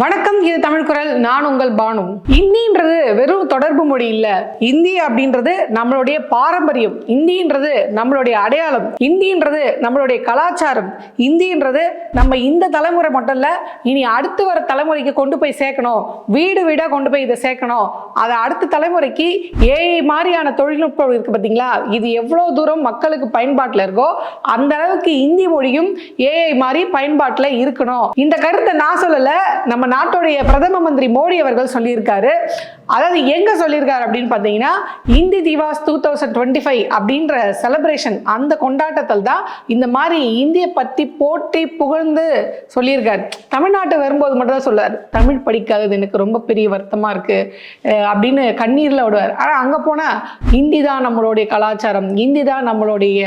வணக்கம் இது தமிழ் குரல். நான் உங்கள் பானு. இந்தின்றது வெறும் தொடர்பு மொழி இல்ல. இந்தி அப்படின்றது நம்மளுடைய பாரம்பரியம். இந்தின்றது நம்மளுடைய அடையாளம். இந்தின்றது நம்மளுடைய கலாச்சாரம். இந்தின்றது நம்ம இந்த தலைமுறை மட்டும் இல்ல இனி அடுத்து வர தலைமுறைக்கு கொண்டு போய் சேர்க்கணும். வீடு வீடா கொண்டு போய் இதை சேர்க்கணும். அதை அடுத்த தலைமுறைக்கு ஏஐ மாதிரியான தொழில்நுட்பம் இருக்கு பார்த்தீங்களா இது எவ்வளவு தூரம் மக்களுக்கு பயன்பாட்டில் இருக்கோ அந்த அளவுக்கு இந்தி மொழியும் ஏஐ மாதிரி பயன்பாட்டில் இருக்கணும். இந்த கருத்தை நான் சொல்லல. நம்ம நம்ம நாட்டுடைய பிரதம மந்திரி மோடி அவர்கள் சொல்லியிருக்காரு. அதாவது எங்க சொல்லியிருக்காரு அப்படின்னு பார்த்தீங்கன்னா Hindi Diwas two thousand twenty five அப்படின்ற செலப்ரேஷன் அந்த கொண்டாட்டத்தில் தான் இந்த மாதிரி இந்திய பற்றி போட்டி புகழ்ந்து சொல்லியிருக்காரு. தமிழ்நாட்டு வரும்போது மட்டும் தான் சொல்லுவார் தமிழ் படிக்காதது எனக்கு ரொம்ப பெரிய வருத்தமாக இருக்குது அப்படின்னு கண்ணீரில் விடுவார். ஆனால் அங்கே போனால் இந்தி தான் நம்மளுடைய கலாச்சாரம் இந்தி தான் நம்மளுடைய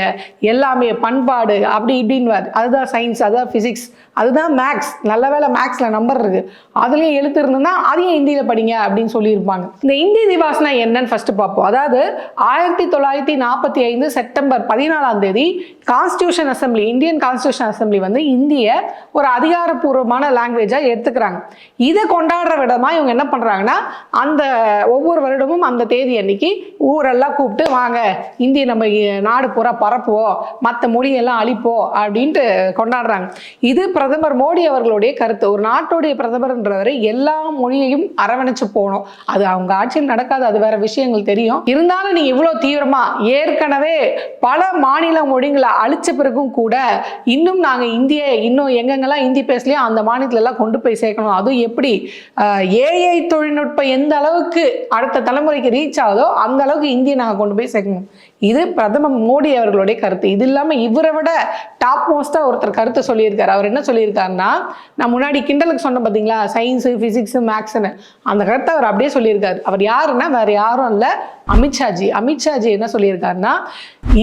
எல்லாமே பண்பாடு அப்படி இப்படின்வார் அதுதான் சயின்ஸ் அதுதான் ஃபிசிக்ஸ் அதுதான் மேக்ஸ் நல்ல வேளை மேக்ஸில் நம்பர் இருக்குது அதுலேயும் எழுத்து இருந்ததுன்னா அதையும் இந்தியில் படிங்க அப்படின்னு சொல்லியிருப்பாங்க. இந்த இந்தி திவாஸ்னா என்னன்னு ஃபர்ஸ்ட் பார்ப்போம். அதாவது ஆயிரத்தி தொள்ளாயிரத்தி நாற்பத்தி ஐந்து செப்டம்பர் பதினாலாம் தேதி constitution assembly Indian constitution assembly வந்து இந்திய ஒரு அதிகாரப்பூர்வமான லாங்குவேஜாக எடுத்துக்கிறாங்க. இதை கொண்டாடுற விடமா இவங்க என்ன பண்ணுறாங்கன்னா அந்த ஒவ்வொரு வருடமும் அந்த தேதி அன்னைக்கு ஊரெல்லாம் கூப்பிட்டு வாங்க இந்திய நம்ம நாடு பூரா பரப்புவோம். மற்ற மொழியெல்லாம் அழிப்போம். அப்படின்ட்டு கொண்டாடுறாங்க. இது பிரதமர் மோடி அவர்களுடைய கருத்து. ஒரு நாட்டுடைய பிரதமர்ன்றவரை எல்லா மொழியையும் அரவணைச்சு போகணும். அது அவங்க ஆட்சியில் நடக்காது அது வேற விஷயங்கள் தெரியும். இருந்தாலும் நீங்க இவ்வளவு தீவிரமா ஏற்கனவே பல மாநில மொழிகளை அழிச்ச பிறகும் கூட இன்னும் நாங்க இந்திய இன்னும் எங்கெங்கெல்லாம் இந்தி பேசலையோ அந்த மாநிலத்துல எல்லாம் கொண்டு போய் சேர்க்கணும். அதுவும் எப்படி ஏஐ தொழில்நுட்பம் எந்த அளவுக்கு அடுத்த தலைமுறைக்கு ரீச் ஆகுதோ அந்த அளவுக்கு இந்தியை நாங்க கொண்டு போய் சேர்க்கணும். இது பிரதமர் மோடி அவர்களுடைய கருத்து. இது இல்லாமல் இவரை விட டாப் மோஸ்ட்டாக ஒருத்தர் கருத்து சொல்லியிருக்காரு. அவர் என்ன சொல்லியிருக்காருன்னா நான் முன்னாடி கிண்டலுக்கு சொன்னேன் பார்த்தீங்களா சயின்ஸு ஃபிசிக்ஸு மேக்ஸ்னு அந்த கருத்தை அவர் அப்படியே சொல்லியிருக்காரு. அவர் யாருன்னா வேறு யாரும் இல்லை அமித்ஷாஜி. அமித்ஷாஜி என்ன சொல்லியிருக்காருன்னா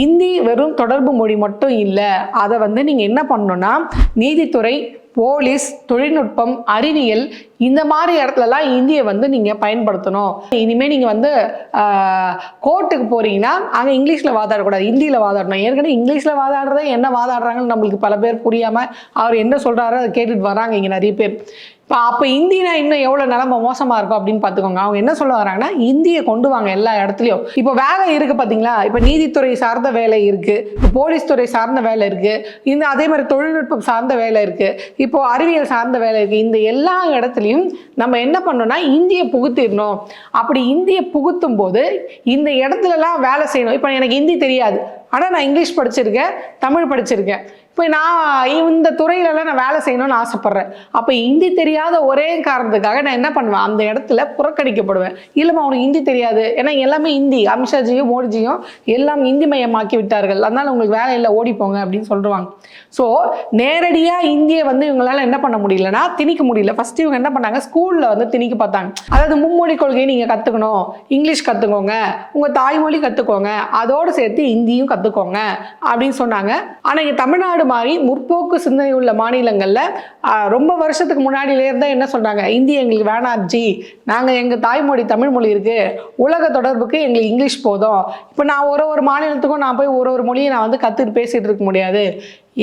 இந்தி வெறும் தொடர்பு மொழி மட்டும் இல்லை. அதை வந்து நீங்கள் என்ன பண்ணணும்னா நீதித்துறை போலீஸ் தொழில்நுட்பம் அறிவியல் இந்த மாதிரி இடத்துலலாம் இந்தியை வந்து நீங்கள் பயன்படுத்தணும். இனிமேல் நீங்கள் வந்து கோர்ட்டுக்கு போகிறீங்கன்னா அங்கே இங்கிலீஷில் வாதாடக்கூடாது. ஹிந்தியில் வாதாடணும். ஏற்கனவே இங்கிலீஷில் வாதாடுறதே என்ன வாதாடுறாங்கன்னு நம்மளுக்கு பல பேர் புரியாமல் அவர் என்ன சொல்கிறாரோ அதை கேட்டுட்டு வராங்க இங்கே நிறைய பேர். இப்போ அப்போ இந்தினா இன்னும் எவ்வளோ நிலம மோசமாக இருக்கும் அப்படின்னு பார்த்துக்கோங்க. அவங்க என்ன சொல்ல வராங்கன்னா இந்தியை கொண்டு வாங்க எல்லா இடத்துலையும். இப்போ வேலை இருக்குது பார்த்தீங்களா இப்போ நீதித்துறை சார்ந்த வேலை இருக்குது இப்போ போலீஸ் துறை சார்ந்த வேலை இருக்குது இந்த அதே மாதிரி தொழில்நுட்பம் சார்ந்த வேலை இருக்குது இப்போது அறிவியல் சார்ந்த வேலை இருக்குது இந்த எல்லா இடத்துலையும் நம்ம என்ன பண்ணோம்னா இந்தியை புகுத்திடணும். அப்படி இந்தியை புகுத்தும் போது இந்த இடத்துலலாம் வேலை செய்யணும். இப்போ எனக்கு ஹிந்தி தெரியாது. ஆனால் நான் இங்கிலீஷ் படிச்சிருக்கேன் தமிழ் படிச்சிருக்கேன். இப்போ நான் இந்த துறையிலலாம் நான் வேலை செய்யணும்னு ஆசைப்பட்றேன். அப்போ ஹிந்தி தெரியாத ஒரே காரணத்துக்காக நான் என்ன பண்ணுவேன்? அந்த இடத்துல புறக்கணிக்கப்படுவேன். இல்லைம்மா அவனுக்கு ஹிந்தி தெரியாது. ஏன்னா எல்லாமே ஹிந்தி அமித்ஷாஜியும் மோடிஜியும் எல்லாம் இந்தி மயமாக்கி விட்டார்கள். அதனால் உங்களுக்கு வேலை இல்லை ஓடிப்போங்க அப்படின்னு சொல்லுவாங்க. ஸோ நேரடியாக இந்தியை வந்து இவங்களால என்ன பண்ண முடியலன்னா திணிக்க முடியல. ஃபர்ஸ்ட் இவங்க என்ன பண்ணாங்க? ஸ்கூலில் வந்து திணிக்க பார்த்தாங்க. அதாவது மும்மொழி கொள்கையை நீங்கள் கற்றுக்கணும் இங்கிலீஷ் கற்றுக்கோங்க உங்கள் தாய்மொழி கற்றுக்கோங்க அதோடு சேர்த்து இந்தியும் கற்றுக்கோங்க அப்படின்னு சொன்னாங்க. ஆனால் இங்கே தமிழ்நாடு மாதிரி முற்போக்கு சிந்தனை உள்ள மாநிலங்களில் ரொம்ப வருஷத்துக்கு முன்னாடியிலேருந்து என்ன சொல்கிறாங்க இந்தி எங்களுக்கு வேணாம் ஜி. நாங்கள் எங்கள் தாய்மொழி தமிழ் மொழி இருக்குது உலக தொடர்புக்கு எங்களுக்கு இங்கிலீஷ் போதும். இப்போ நான் ஒரு ஒரு மாநிலத்துக்கும் நான் போய் ஒரு ஒரு மொழியை நான் வந்து கற்றுட்டு பேசிகிட்டு இருக்க முடியாது.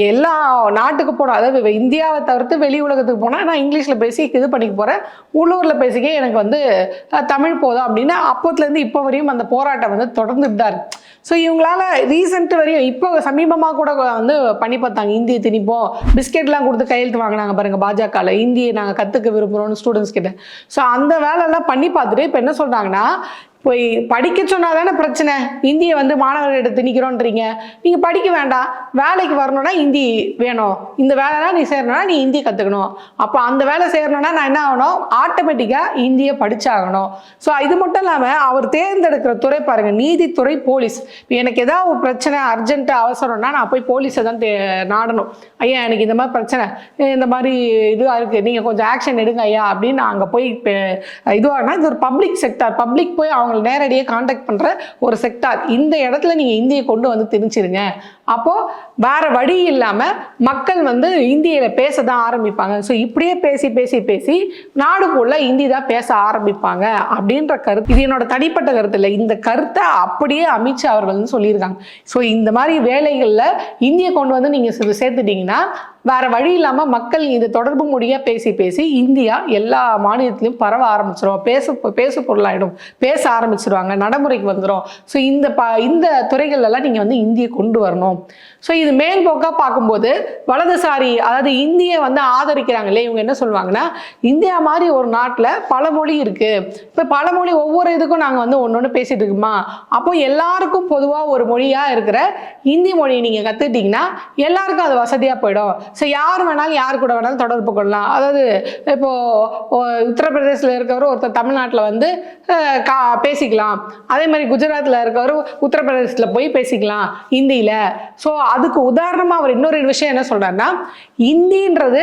எல்லா நாட்டுக்கு போனோம் அதாவது இந்தியாவை தவிர்த்து வெளி உலகத்துக்கு போனால் நான் இங்கிலீஷில் பேசி இது பண்ணிக்க போகிறேன் உள்ளூரில் பேசிக்க எனக்கு வந்து தமிழ் போதும் அப்படின்னு அப்போத்துலேருந்து இப்போ வரையும் அந்த போராட்டம் வந்து தொடர்ந்துட்டு தான் இருக்கு. ஸோ இவங்களால ரீசெண்ட் வரையும் இப்போ சமீபமாக கூட வந்து பண்ணி பார்த்தாங்க. இந்தியை திணிப்போம் பிஸ்கெட்லாம் கொடுத்து கையெழுத்து வாங்கினாங்க பாருங்கள் பாஜகவில் இந்தியை நாங்கள் கற்றுக்க விரும்புகிறோம்னு ஸ்டூடெண்ட்ஸ் கிட்ட. ஸோ அந்த வேலையெல்லாம் பண்ணி பார்த்துட்டு இப்போ என்ன சொல்கிறாங்கன்னா போய் படிக்க சொன்னா தானே பிரச்சனை? இந்தியை வந்து மாணவர்களிடம் திணிக்கிறோன்றீங்க. நீங்க படிக்க வேண்டாம். வேலைக்கு வரணும்னா இந்தி வேணும். இந்த வேலைலாம் நீ சேரணும்னா நீ இந்தி கத்துக்கணும். அப்போ அந்த வேலை சேரணும்னா நான் என்ன ஆகணும்? ஆட்டோமேட்டிக்கா இந்தியை படிச்சாகணும். ஸோ இது மட்டும் இல்லாம அவர் தேர்ந்தெடுக்கிற துறை பாருங்க. நீதித்துறை போலீஸ். இப்போ எனக்கு ஏதாவது ஒரு பிரச்சனை அர்ஜென்ட்டு அவசரம்னா நான் போய் போலீஸை தான் தே- நாடணும். ஐயா எனக்கு இந்த மாதிரி பிரச்சனை. இந்த மாதிரி இதுவாக இருக்கு. நீங்க கொஞ்சம் ஆக்ஷன் எடுங்க ஐயா அப்படின்னு அங்கே போய் இதுவாகனா இது ஒரு பப்ளிக் செக்டார் பப்ளிக் போய் அவங்க அவங்களை நேரடியாக காண்டாக்ட் பண்ணுற ஒரு செக்டார் இந்த இடத்துல நீங்கள் இந்தியை கொண்டு வந்து திணிச்சிருங்க. அப்போது வேறு வழி இல்லாமல் மக்கள் வந்து இந்தியில் பேச தான் ஆரம்பிப்பாங்க. ஸோ இப்படியே பேசி பேசி பேசி நாடு இந்தி தான் பேச ஆரம்பிப்பாங்க அப்படின்ற கருத்து. இது என்னோட தனிப்பட்ட கருத்து இல்லை. இந்த கருத்தை அப்படியே அமித்ஷா அவர்கள் வந்து சொல்லியிருக்காங்க. ஸோ இந்த மாதிரி வேலைகளில் இந்தியை கொண்டு வந்து நீங்கள் சேர்த்துட்டீங்கன்னா வேற வழி இல்லாமல் மக்கள் இது தொடர்பு மொழியாக பேசி பேசி இந்தியா எல்லா மாநிலத்திலையும் பரவ ஆரம்பிச்சிடும் பேச பேசு பொருளாயிடும். பேச ஆரம்பிச்சிருவாங்க. நடைமுறைக்கு வந்துடும் ஸோ இந்த ப இந்த துறைகள் எல்லாம் வந்து இந்தியை கொண்டு வரணும். ஸோ இது மேல்போக்காக பார்க்கும்போது வலதுசாரி அதாவது இந்தியை வந்து ஆதரிக்கிறாங்களே இவங்க என்ன சொல்லுவாங்கன்னா இந்தியா மாதிரி ஒரு நாட்டில் பல மொழி இருக்குது இப்போ பல மொழி ஒவ்வொரு இதுக்கும் நாங்கள் வந்து ஒன்று ஒன்று பேசிட்டு இருக்குமா? அப்போ எல்லாருக்கும் பொதுவாக ஒரு மொழியாக இருக்கிற இந்தி மொழியை நீங்கள் கற்றுக்கிட்டிங்கன்னா எல்லாருக்கும் அது வசதியாக போயிடும். ஸோ யார் வேணாலும் யார் கூட வேணாலும் தொடர்பு கொள்ளலாம். அதாவது இப்போது உத்தரப்பிரதேசில் உத்தரப்பிரதேசத்தில் ஒருத்தர் தமிழ்நாட்டில் வந்து கா பேசிக்கலாம். அதே மாதிரி குஜராத்தில் இருக்கவர் உத்தரப்பிரதேசத்தில் போய் பேசிக்கலாம் ஹிந்தியில் ஸோ அதுக்கு உதாரணமாக அவர் இன்னொரு விஷயம் என்ன சொல்றாருன்னா இந்தின்றது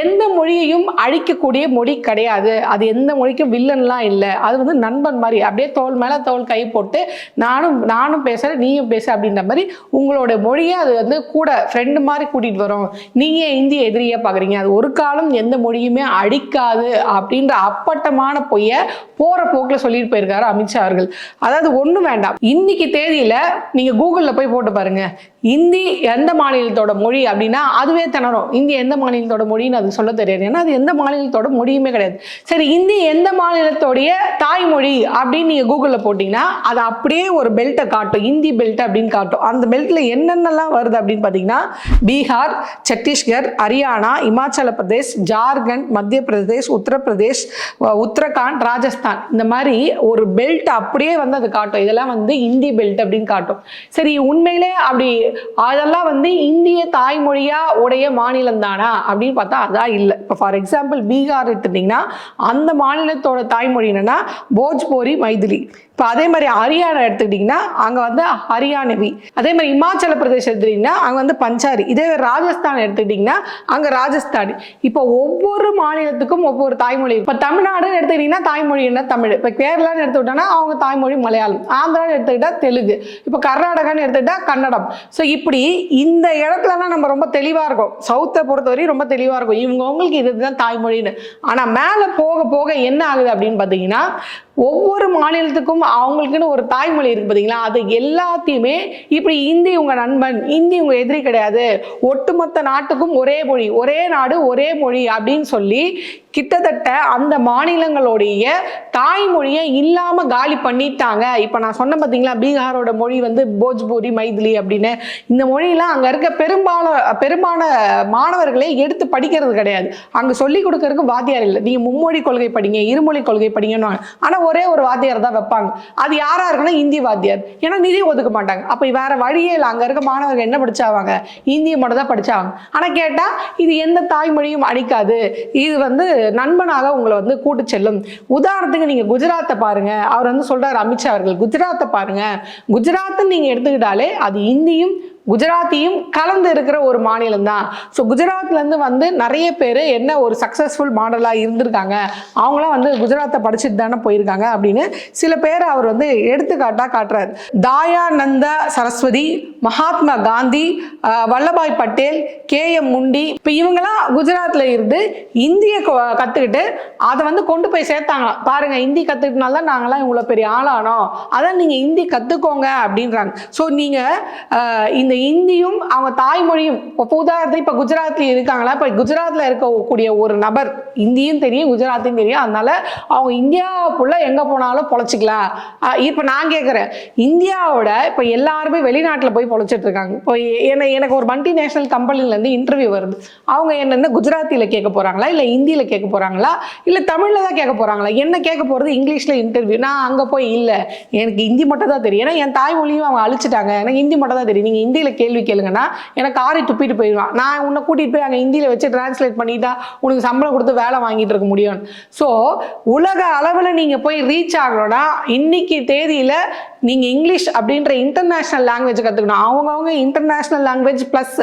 எந்த மொழியையும் அழிக்கக்கூடிய மொழி கிடையாது. அது எந்த மொழிக்கும் வில்லன்லாம் இல்லை. அது வந்து நண்பன் மாதிரி. அப்படியே தோல் மேலே தோல் கை போட்டு நானும் நானும் பேசுகிறேன் நீயும் பேச அப்படின்ற மாதிரி உங்களோட மொழியை அது வந்து கூட ஃப்ரெண்டு மாதிரி கூட்டிகிட்டு வரும். நீங்கள் இந்திய எதிரியாக பார்க்குறீங்க அது ஒரு காலம் எந்த மொழியுமே அழிக்காது அப்படின்ற அப்பட்டமான பொய்யை போகிற போக்கில் சொல்லிட்டு போயிருக்காரு அமித்ஷா அவர்கள். அதாவது ஒன்றும் வேண்டாம். இன்னைக்கு தேதியில் நீங்கள் கூகுளில் போய் போட்டு பாருங்க. இந்தி எந்த மாநிலத்தோட மொழி அப்படின்னா அதுவே திணறும். இந்தி எந்த மாநிலத்தோட மொழின்னு அது சொல்ல தெரியாது. ஏன்னா அது எந்த மாநிலத்தோட மொழியுமே கிடையாது. சரி இந்தி எந்த மாநிலத்தோடைய தாய்மொழி அப்படின்னு நீங்கள் கூகுளில் போட்டிங்கன்னா அது அப்படியே ஒரு பெல்ட்டை காட்டும். இந்தி பெல்ட் அப்படின்னு காட்டும். அந்த பெல்ட்டில் என்னென்னலாம் வருது அப்படின்னு பார்த்தீங்கன்னா பீகார் சத்தீஸ்கர் ஹரியானா இமாச்சல பிரதேஷ் ஜார்க்கண்ட் மத்திய பிரதேஷ் உத்தரப்பிரதேஷ் உத்தரகாண்ட் ராஜஸ்தான். இந்த மாதிரி ஒரு பெல்ட் அப்படியே வந்து அது காட்டும். இதெல்லாம் வந்து இந்தி பெல்ட் அப்படின்னு காட்டும். சரி உண்மையிலே அப்படி அதெல்லாம் வந்து இந்திய தாய்மொழியா உடைய மாநிலம் தானா அப்படின்னு பார்த்தா அதான் இல்லை. இப்போ ஃபார் எக்ஸாம்பிள் பீகார் எடுத்துட்டிங்கன்னா அந்த மாநிலத்தோட தாய்மொழி என்னன்னா போஜ்போரி மைதிலி. இப்போ அதே மாதிரி ஹரியானா எடுத்துக்கிட்டிங்கன்னா அங்கே வந்து ஹரியானவி அதே மாதிரி இமாச்சல பிரதேசம் எடுத்துக்கிட்டிங்கன்னா அங்கே வந்து பஞ்சாரி. இதே ராஜஸ்தான் எடுத்துக்கிட்டிங்கன்னா அங்கே ராஜஸ்தானி. இப்போ ஒவ்வொரு மாநிலத்துக்கும் ஒவ்வொரு தாய்மொழி. இப்போ தமிழ்நாடுன்னு எடுத்துக்கிட்டிங்கன்னா தாய்மொழி என்ன? தமிழ். இப்போ கேரளான்னு எடுத்துக்கிட்டோம்னா அவங்க தாய்மொழி மலையாளம். ஆந்திரான்னு எடுத்துக்கிட்டா தெலுங்கு. இப்போ கர்நாடகான்னு எடுத்துக்கிட்டா கன்னடம். ஸோ இப்படி இந்த இடத்துலலாம் நம்ம ரொம்ப தெளிவாக இருக்கும். சவுத்தை பொறுத்தவரையும் ரொம்ப தெளிவாக இருக்கும். இவங்கவுங்களுக்கு இதுதான் தாய்மொழின்னு. ஆனால் மேலே போக போக என்ன ஆகுது அப்படின்னு பார்த்தீங்கன்னா ஒவ்வொரு மாநிலத்துக்கும் அவங்களுக்குன்னு ஒரு தாய்மொழி இருக்கு பார்த்தீங்களா அது எல்லாத்தையுமே இப்படி இந்தி உங்க நண்பன் இந்தி உங்க எதிரி கிடையாது. ஒட்டுமொத்த நாட்டுக்கும் ஒரே மொழி ஒரே நாடு ஒரே மொழி அப்படின்னு சொல்லி கிட்டத்தட்ட அந்த மாநிலங்களுடைய தாய்மொழியை இல்லாம காலி பண்ணிட்டாங்க. இப்போ நான் சொன்ன பார்த்தீங்களா பீகாரோட மொழி வந்து போஜ்பூரி மைதிலி அப்படின்னு. இந்த மொழியெல்லாம் அங்கே இருக்க பெரும்பாலும் பெரும்பான மாணவர்களே எடுத்து படிக்கிறது கிடையாது. அங்கே சொல்லி கொடுக்கறதுக்கு வாத்தியார் இல்லை. நீங்கள் மும்மொழி கொள்கை படிங்க இருமொழி கொள்கை படிங்கன்னு ஆனால் ஒரே ஒரு வாத்தியார் தான் வைப்பாங்க. அது யாராக இருக்குன்னா இந்தி வாத்தியார். ஏன்னா நிதி ஒதுக்க மாட்டாங்க. அப்போ வேற வழியே இல்லை. அங்கே இருக்க மாணவர்கள் என்ன படிச்சாவாங்க? இந்தியை மட்டும் தான் படிச்சாங்க ஆனால் கேட்டால் இது எந்த தாய்மொழியும் அடிக்காது. இது வந்து நண்பனாக உங்களை வந்து கூட்டு செல்லும். உதாரணத்துக்கு நீங்க குஜராத்தை பாருங்க. அவர் வந்து சொல்றாரு அமித்ஷா அவர்கள் குஜராத்தை பாருங்க. குஜராத்துன்னு நீங்க எடுத்துக்கிட்டாலே அது இந்தியும் குஜராத்தியும் கலந்து இருக்கிற ஒரு மாநிலம் தான் ஸோ குஜராத்லேருந்து வந்து நிறைய பேர் என்ன ஒரு சக்ஸஸ்ஃபுல் மாடலாக இருந்திருக்காங்க அவங்களாம் வந்து குஜராத்தை படிச்சுட்டு தானே போயிருக்காங்க அப்படின்னு சில பேர் அவர் வந்து எடுத்துக்காட்டாக காட்டுறாரு. தாயானந்த சரஸ்வதி மகாத்மா காந்தி வல்லபாய் பட்டேல் கே எம் முண்டி இப்போ இவங்கெல்லாம் குஜராத்தில் இருந்து இந்திய கற்றுக்கிட்டு அதை வந்து கொண்டு போய் சேர்த்தாங்களாம். பாருங்கள் ஹிந்தி கற்றுக்கிட்டனால தான் நாங்களாம் இவ்வளோ பெரிய ஆளானோம். அதான் நீங்கள் ஹிந்தி கற்றுக்கோங்க அப்படின்றாங்க. ஸோ நீங்கள் இந்த இந்த இந்தியும் அவங்க தாய்மொழியும் இப்போ உதாரணத்துக்கு இப்போ குஜராத்தில் இருக்காங்களா? இப்போ குஜராத்தில் இருக்கக்கூடிய ஒரு நபர் இந்தியும் தெரியும் குஜராத்தையும் தெரியும். அதனால அவங்க இந்தியாவுக்குள்ளே எங்கே போனாலும் பொழைச்சிக்கலாம். இப்போ நான் கேட்குறேன் இந்தியாவோட இப்போ எல்லாருமே வெளிநாட்டில் போய் பொழைச்சிட்டு இருக்காங்க. இப்போ என்ன எனக்கு ஒரு மல்டிநேஷனல் கம்பெனிலேருந்து இன்டர்வியூ வருது. அவங்க என்னென்ன குஜராத்தியில் கேட்க போகிறாங்களா இல்லை ஹிந்தியில் கேட்க போகிறாங்களா இல்லை தமிழில் தான் கேட்க போகிறாங்களா என்ன கேட்க போகிறது இங்கிலீஷில் இன்டர்வியூ நான் அங்கே போய் இல்லை. எனக்கு ஹிந்தி மட்டும் தான் தெரியும். ஏன்னா என் தாய்மொழியும் அவங்க அழிச்சிட்டாங்க. எனக்கு ஹிந்தி மட்டும் தான் தெரியும் நீங்கள் ஹிந்தியில் கேள்வி கேளுங்கன்னா எனக்கு காரை துப்பிட்டு போயிடுவான். நான் உன்னை கூட்டிகிட்டு போய் அங்கே ஹிந்தியில் வச்சு டிரான்ஸ்லேட் பண்ணிட்டா உனக்கு சம்பளம் கொடுத்து வேலை வாங்கிட்டு இருக்க முடியும் ஸோ உலக அளவில் நீங்கள் போய் ரீச் ஆகணும்னா இன்னைக்கு தேதியில் நீங்கள் இங்கிலீஷ் அப்படின்ற இன்டர்நேஷ்னல் லாங்குவேஜ் கற்றுக்கணும் அவங்கவுங்க இன்டர்நேஷ்னல் லாங்குவேஜ் ப்ளஸ்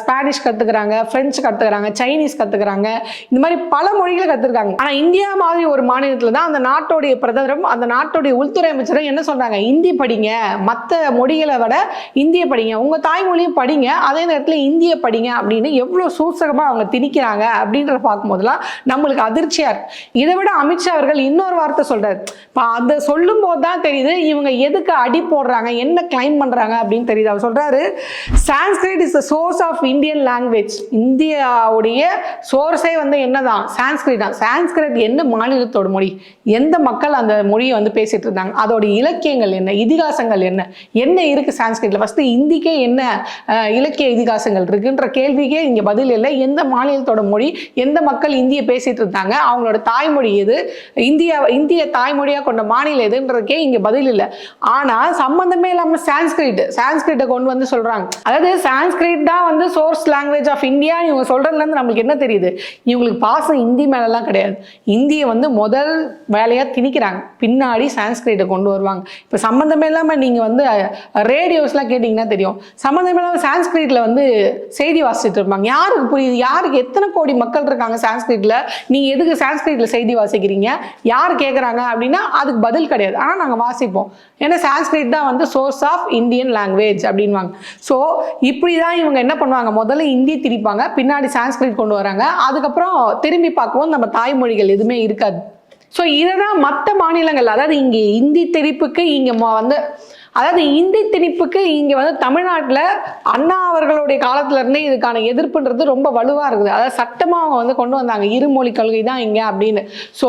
ஸ்பானிஷ் கற்றுக்குறாங்க ஃப்ரெஞ்சு கற்றுக்குறாங்க சைனீஸ் கற்றுக்குறாங்க இந்த மாதிரி பல மொழிகளை கற்றுருக்காங்க ஆனால் இந்தியா மாதிரி ஒரு மாநிலத்தில் தான் அந்த நாட்டோடைய பிரதமரும் அந்த நாட்டுடைய உள்துறை அமைச்சரும் என்ன சொல்கிறாங்க இந்தி படிங்க. மற்ற மொழிகளை விட இந்திய படிங்க. உங்கள் தாய்மொழியும் படிங்க. அதே நேரத்தில் இந்திய படிங்க அப்படின்னு எவ்வளோ சூசகமாக அவங்க திணிக்கிறாங்க அப்படின்றத பார்க்கும்போதெல்லாம் நம்மளுக்கு அதிர்ச்சியாக இருக்குது இதை விட அமித்ஷா அவர்கள் இன்னொரு வார்த்தை சொல்கிறார் இப்போ அதை சொல்லும் போது தான் தெரியுது. இவங்க எதுக்கு அடி போடுறாங்க? என்ன கிளைம் பண்ணுறாங்க அப்படின்னு தெரியுது. அவர் சொல்றாரு Sanskrit is the source of Indian language இந்தியாவுடைய சோர்ஸே வந்து என்னதான்? சான்ஸ்கிரிட் தான். சான்ஸ்கிரிட் என்ன மாநிலத்தோட மொழி? எந்த மக்கள் அந்த மொழியை வந்து பேசிட்டு இருந்தாங்க? அதோட இலக்கியங்கள் என்ன? இதிகாசங்கள் என்ன? என்ன இருக்குது சான்ஸ்கிரிட்டில் ஃபஸ்ட்டு இந்திக்கே என்ன இலக்கிய இதிகாசங்கள் இருக்குன்ற கேள்விக்கே இங்கே பதில் இல்லை. எந்த மாநிலத்தோட மொழி? எந்த மக்கள் இந்தியை பேசிட்டு இருந்தாங்க? அவங்களோட தாய்மொழி எது? இந்தியா இந்திய தாய்மொழியாக கொண்ட மாநிலம் எதுன்றதுக்கே இங்கே பதில் இல்லை. ஆனா சம்மந்தமே இல்லாம சான்ஸ்கிரிட் சான்ஸ்கிரிட்டை கொண்டு வந்து சொல்றாங்க. அதாவது சான்ஸ்கிரிட் தான் வந்து சோர்ஸ் லாங்குவேஜ் ஆஃப் இந்தியா இவங்க சொல்றதுல இருந்து நம்மளுக்கு என்ன தெரியுது? இவங்களுக்கு பாசம் இந்தி மேலெல்லாம் கிடையாது. இந்தியை வந்து முதல் வேலையா திணிக்கிறாங்க. பின்னாடி சான்ஸ்கிரிட்டை கொண்டு வருவாங்க. இப்போ சம்மந்தமே இல்லாம நீங்க வந்து ரேடியோஸ்லாம் கேட்டிங்கன்னா தெரியும். சம்மந்தமே இல்லாம சான்ஸ்கிரிட்டில் வந்து செய்தி வாசிச்சுட்டு இருப்பாங்க. யாருக்கு புரியுது? யாருக்கு எத்தனை கோடி மக்கள் இருக்காங்க சான்ஸ்கிரிட்டில் நீங்க எதுக்கு சான்ஸ்கிரிட்டில் செய்தி வாசிக்கிறீங்க? யார் கேட்குறாங்க அப்படின்னா அதுக்கு பதில் கிடையாது. ஆனால் நாங்கள் வாசிப்போம். ஏன்னா சான்ஸ்கிரிட் தான் வந்து சோர்ஸ் ஆஃப் இந்தியன் லாங்குவேஜ் அப்படின்வாங்க ஸோ இப்படி தான் இவங்க என்ன பண்ணுவாங்க? முதல்ல இந்தி திரிப்பாங்க பின்னாடி சான்ஸ்கிரிட் கொண்டு வராங்க. அதுக்கப்புறம் திரும்பி பார்க்கவும் நம்ம தாய்மொழிகள் எதுவுமே இருக்காது. ஸோ இதை தான் மற்ற மாநிலங்கள் அதாவது இங்கே இந்தி திரிப்புக்கு இங்கே வந்து அதாவது இந்தி திணிப்புக்கு இங்கே வந்து தமிழ்நாட்டில் அண்ணா அவர்களுடைய காலத்துல இருந்தே இதுக்கான எதிர்ப்புன்றது ரொம்ப வலுவாக இருக்குது. அதாவது சட்டமாக அவங்க வந்து கொண்டு வந்தாங்க. இருமொழி கொள்கை தான் இங்கே அப்படின்னு. ஸோ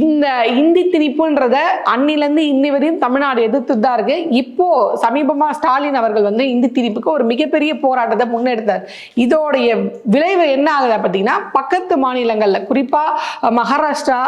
இந்த இந்தி திணிப்புன்றத அன்னிலேருந்து இன்னி வரையும் தமிழ்நாடு எதிர்த்து தான் இருக்கு. இப்போ சமீபமாக ஸ்டாலின் அவர்கள் வந்து இந்தி திணிப்புக்கு ஒரு மிகப்பெரிய போராட்டத்தை முன்னெடுத்தார். இதோடைய விளைவு என்ன ஆகுது பார்த்தீங்கன்னா பக்கத்து மாநிலங்களில் குறிப்பாக மகாராஷ்டிரா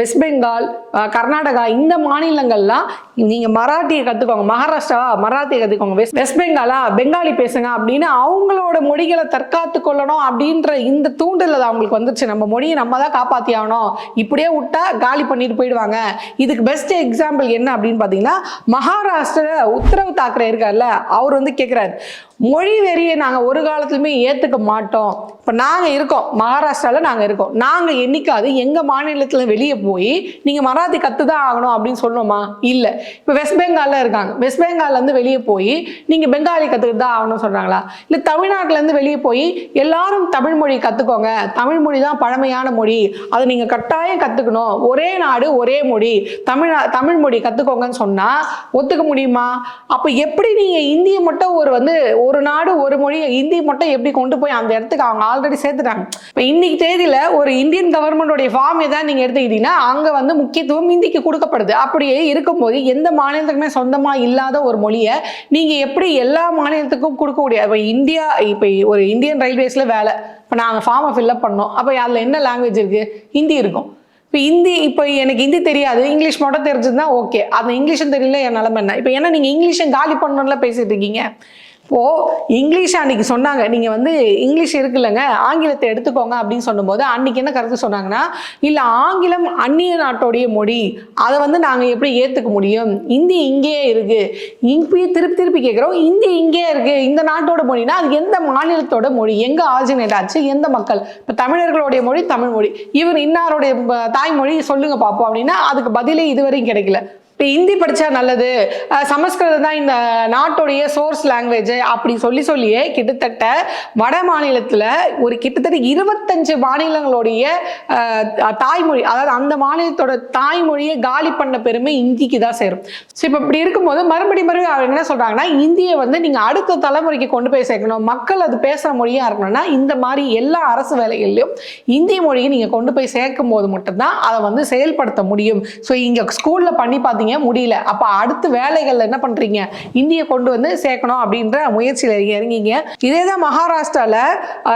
வெஸ்ட் பெங்கால் கர்நாடகா இந்த மாநிலங்கள்லாம் நீங்கள் மராட்டியை கற்றுக்கோங்க மகாராஷ்டிராவா மராத்தி கற்றுக்கோங்க வெஸ்ட் வெஸ்ட் பெங்காலா பெங்காலி பேசுங்க அப்படின்னு அவங்களோட மொழிகளை தற்காத்து கொள்ளணும் அப்படின்ற இந்த தூண்டல் அது அவங்களுக்கு வந்துருச்சு. நம்ம மொழியை நம்ம தான் காப்பாற்றி ஆகணும். இப்படியே விட்டா காலி பண்ணிட்டு போயிடுவாங்க. இதுக்கு பெஸ்ட் எக்ஸாம்பிள் என்ன அப்படின்னு பார்த்தீங்கன்னா மகாராஷ்டிர உத்தரவு தாக்கரே இருக்கார்ல அவர் வந்து கேட்குறாரு மொழி வெறியை நாங்கள் ஒரு காலத்துலையுமே ஏற்றுக்க மாட்டோம். இப்போ நாங்கள் இருக்கோம். மகாராஷ்டிராவில் நாங்கள் இருக்கோம். நாங்கள் என்னைக்காவது எங்கள் மாநிலத்தில் வெளியே போய் நீங்கள் மராத்தி கற்று தான் ஆகணும் அப்படின்னு சொல்லுவோமா இல்லை. இப்போ வெஸ்ட் பெங்காலில் இருக்காங்க. வெஸ்ட் பெங்கால்லேருந்து வெளியே போய் நீங்கள் பெங்காலி கற்றுக்கிட்டு தான் ஆகணும்னு சொல்கிறாங்களா இல்லை தமிழ்நாட்டிலேருந்து வெளியே போய் எல்லாரும் தமிழ் மொழி கற்றுக்கோங்க தமிழ் மொழி தான் பழமையான மொழி. அதை நீங்கள் கட்டாயம் கற்றுக்கணும் ஒரே நாடு ஒரே மொழி. தமிழ் தமிழ் மொழி கற்றுக்கோங்கன்னு சொன்னால் ஒத்துக்க முடியுமா? அப்போ எப்படி நீங்கள் இந்தியை மட்டும் ஒரு வந்து ஒரு நாடு ஒரு மொழி இந்தி மட்டும் எப்படி கொண்டு போய் அந்த இடத்துக்கு அவங்க ஆல்ரெடி சேர்த்துட்டாங்க. இப்போ இன்னைக்கு தேதியில் ஒரு இந்தியன் கவர்மெண்டோடைய ஃபார்ம் எதாவது நீங்கள் எடுத்துக்கிட்டீங்கன்னா அங்கே வந்து முக்கியத்துவம் இந்திக்கு கொடுக்கப்படுது. அப்படியே இருக்கும்போது எந்த மாநிலத்துக்குமே சொந்தமாக இல்லாத ஒரு மொழியை நீங்கள் எப்படி எல்லா மாநிலத்துக்கும் கொடுக்க முடியாது? இப்போ இந்தியா இப்போ ஒரு இந்தியன் ரயில்வேஸில் வேலை. இப்போ நாங்கள் ஃபார்மை ஃபில்அப் பண்ணோம். அப்போ அதில் என்ன லாங்குவேஜ் இருக்குது ஹிந்தி இருக்கும். இப்போ ஹிந்தி இப்போ எனக்கு ஹிந்தி தெரியாது. இங்கிலீஷ் மட்டும் தெரிஞ்சதுன்னா ஓகே அந்த இங்கிலீஷும் தெரியல என் நிலமை என்ன? இப்போ ஏன்னா நீங்கள் இங்கிலீஷும் காலி பண்ணணும்ல பேசிட்டு இருக்கீங்க. இப்போது இங்கிலீஷ் அன்றைக்கி சொன்னாங்க. நீங்கள் வந்து இங்கிலீஷ் இருக்குல்லங்க ஆங்கிலத்தை எடுத்துக்கோங்க அப்படின்னு சொல்லும்போது அன்றைக்கி என்ன கருத்து சொன்னாங்கன்னா இல்லை ஆங்கிலம் அந்நிய நாட்டோடைய மொழி. அதை வந்து நாங்கள் எப்படி ஏற்றுக்க முடியும்? இந்தி இங்கேயே இருக்குது இப்பயே திருப்பி திருப்பி கேட்குறோம் இந்தி இங்கேயே இருக்குது இந்த நாட்டோட மொழினா அது எந்த மாநிலத்தோட மொழி? எங்கே ஆரிஜினேட் ஆச்சு? எந்த மக்கள்? இப்போ தமிழர்களுடைய மொழி தமிழ் மொழி. இவர் இன்னாருடைய தாய்மொழி சொல்லுங்கள் பார்ப்போம் அப்படின்னா அதுக்கு பதிலே இதுவரையும் கிடைக்கல. இப்போ ஹிந்தி படித்தா நல்லது. சமஸ்கிருதம் தான் இந்த நாட்டுடைய சோர்ஸ் லாங்குவேஜ் அப்படி சொல்லி சொல்லியே கிட்டத்தட்ட வட மாநிலத்தில் ஒரு கிட்டத்தட்ட இருபத்தஞ்சு மாநிலங்களுடைய தாய்மொழி அதாவது அந்த மாநிலத்தோட தாய்மொழியை காலி பண்ண பெருமை இந்திக்கு தான் சேரும். ஸோ இப்போ இப்படி இருக்கும்போது மறுபடி மறுபடியும் அவங்க என்ன சொல்கிறாங்கன்னா இந்தியை வந்து நீங்கள் அடுத்த தலைமுறைக்கு கொண்டு போய் சேர்க்கணும். மக்கள் அது பேசுகிற மொழியாக இருக்கணும்னா இந்த மாதிரி எல்லா அரசு வேலைகள்லையும் இந்திய மொழியை நீங்கள் கொண்டு போய் சேர்க்கும் போது மட்டும்தான் அதை வந்து செயல்படுத்த முடியும். ஸோ இங்கே ஸ்கூலில் பண்ணி பார்த்தீங்க முடியல. அப்போ அடுத்து வேலைகளில் என்ன பண்ணுறீங்க இந்தியை கொண்டு வந்து சேர்க்கணும் அப்படின்ற முயற்சியில் இறங்கிங்க. இதே தான் மகாராஷ்டிராவில்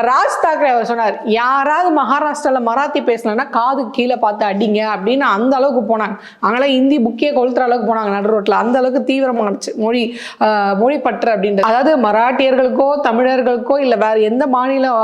ராஜ் தாக்கரே அவர் சொன்னார் யாராவது மகாராஷ்டிராவில் மராத்தி பேசலன்னா காது கீழே பார்த்து அடிங்க அப்படின்னு அந்த அளவுக்கு போனாங்க. அவங்களாம் இந்தி புக்கே கொளுத்துற அளவுக்கு போனாங்க நடு ரோட்டில் அந்த அளவுக்கு தீவிரமானுச்சு மொழி மொழி பற்று அப்படின்றது அதாவது மராட்டியர்களுக்கோ தமிழர்களுக்கோ இல்லை வேற எந்த மாநிலம்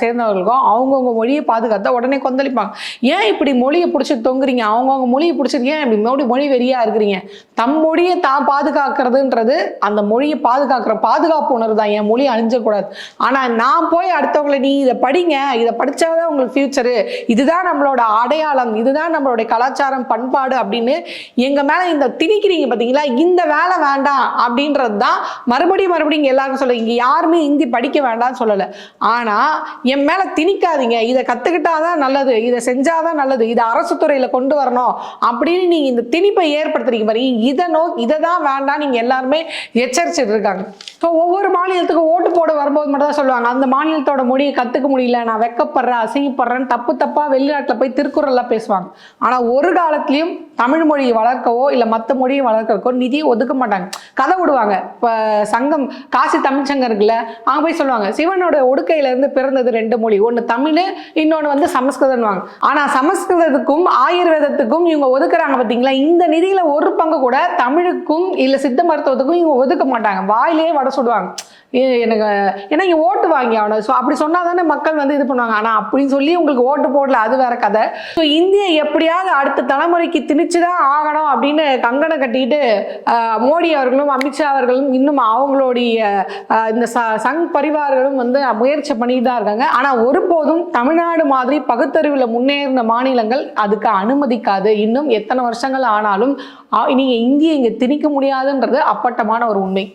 சேர்ந்தவர்களுக்கோ அவங்கவுங்க மொழியை பாதுகாத்தா உடனே கொந்தளிப்பாங்க. ஏன் இப்படி மொழியை பிடிச்சி தொங்குறீங்க? அவங்கவுங்க மொழியை பிடிச்சிருக்கேன் ஏன் இப்படி மொழி மொழி வெறிய இந்தியா இருக்கிறீங்க. தம் மொழியை தான் பாதுகாக்கிறதுன்றது அந்த மொழியை பாதுகாக்கிற பாதுகாப்பு உணர்வு தான் என் மொழி அழிஞ்சக்கூடாது. ஆனா நான் போய் அடுத்தவங்களை நீ இதை படிங்க. இதை படிச்சாதான் உங்களுக்கு ஃபியூச்சரு இதுதான் நம்மளோட அடையாளம். இதுதான் நம்மளுடைய கலாச்சாரம் பண்பாடு அப்படின்னு எங்க மேல இந்த திணிக்கிறீங்க பாத்தீங்களா? இந்த வேலை வேண்டாம் அப்படின்றது தான் மறுபடியும் மறுபடியும் எல்லாரும் எல்லாருக்கும் சொல்ல இங்க யாருமே ஹிந்தி படிக்க வேண்டாம்னு சொல்லல. ஆனா என் மேல திணிக்காதீங்க. இதை கத்துக்கிட்டாதான் நல்லது. இதை செஞ்சாதான் நல்லது. இதை அரசு துறையில கொண்டு வரணும். அப்படின்னு நீங்க இந்த திணிப்பை ஏற்படுத்துறீங்க பாருங்க. இதை நோ இதை தான் வேண்டாம் நீங்கள் எல்லாருமே எச்சரிச்சுட்டு இருக்காங்க. ஸோ ஒவ்வொரு மாநிலத்துக்கு ஓட்டு போட வரும்போது மட்டும் தான் சொல்லுவாங்க. அந்த மாநிலத்தோட மொழியை கத்துக்க முடியல நான் வெக்கப்படுறேன் அசிங்கப்படுறேன் தப்பு தப்பா வெளிநாட்டுல போய் திருக்குறள்லாம் பேசுவாங்க. ஆனா ஒரு காலத்துலேயும் தமிழ் மொழியை வளர்க்கவோ இல்லை மற்ற மொழியை வளர்க்கறக்கோ நிதியை ஒதுக்க மாட்டாங்க. கதை விடுவாங்க. இப்போ சங்கம் காசி தமிழ்ச்சங்கம் இருக்குல்ல அவங்க போய் சொல்லுவாங்க சிவனோட ஒடுக்கையில இருந்து பிறந்தது ரெண்டு மொழி. ஒன்று தமிழ் இன்னொன்று வந்து சமஸ்கிருதம்வாங்க ஆனால் சமஸ்கிருதத்துக்கும் ஆயுர்வேதத்துக்கும் இவங்க ஒதுக்குறாங்க பார்த்தீங்களா இந்த நிதியில் ஒரு பங்கு கூட தமிழுக்கும் இல்லை சித்த மருத்துவத்துக்கும் இவங்க ஒதுக்க மாட்டாங்க. வாயிலேயே வட சுடுவாங்க. எனக்கு ஏன்னா இங்கே ஓட்டு வாங்கி ஆகணும். ஸோ அப்படி சொன்னால் தானே மக்கள் வந்து இது பண்ணுவாங்க. ஆனால் அப்படின்னு சொல்லி உங்களுக்கு ஓட்டு போடல அது வேற கதை. ஸோ இந்தியா எப்படியாவது அடுத்த தலைமுறைக்கு திணிச்சுதான் ஆகணும் அப்படின்னு கங்கணம் கட்டிட்டு மோடி அவர்களும் அமித்ஷா அவர்களும் இன்னும் அவங்களுடைய இந்த ச- சங் பரிவார்களும் வந்து முயற்சி பண்ணிட்டு தான் இருக்காங்க. ஆனால் ஒருபோதும் தமிழ்நாடு மாதிரி பகுத்தறிவில் முன்னேறின மாநிலங்கள் அதுக்கு அனுமதிக்காது. இன்னும் எத்தனை வருஷங்கள் ஆனாலும் நீங்கள் இந்தியை இங்கே திணிக்க முடியாதுன்றது அப்பட்டமான ஒரு உண்மை.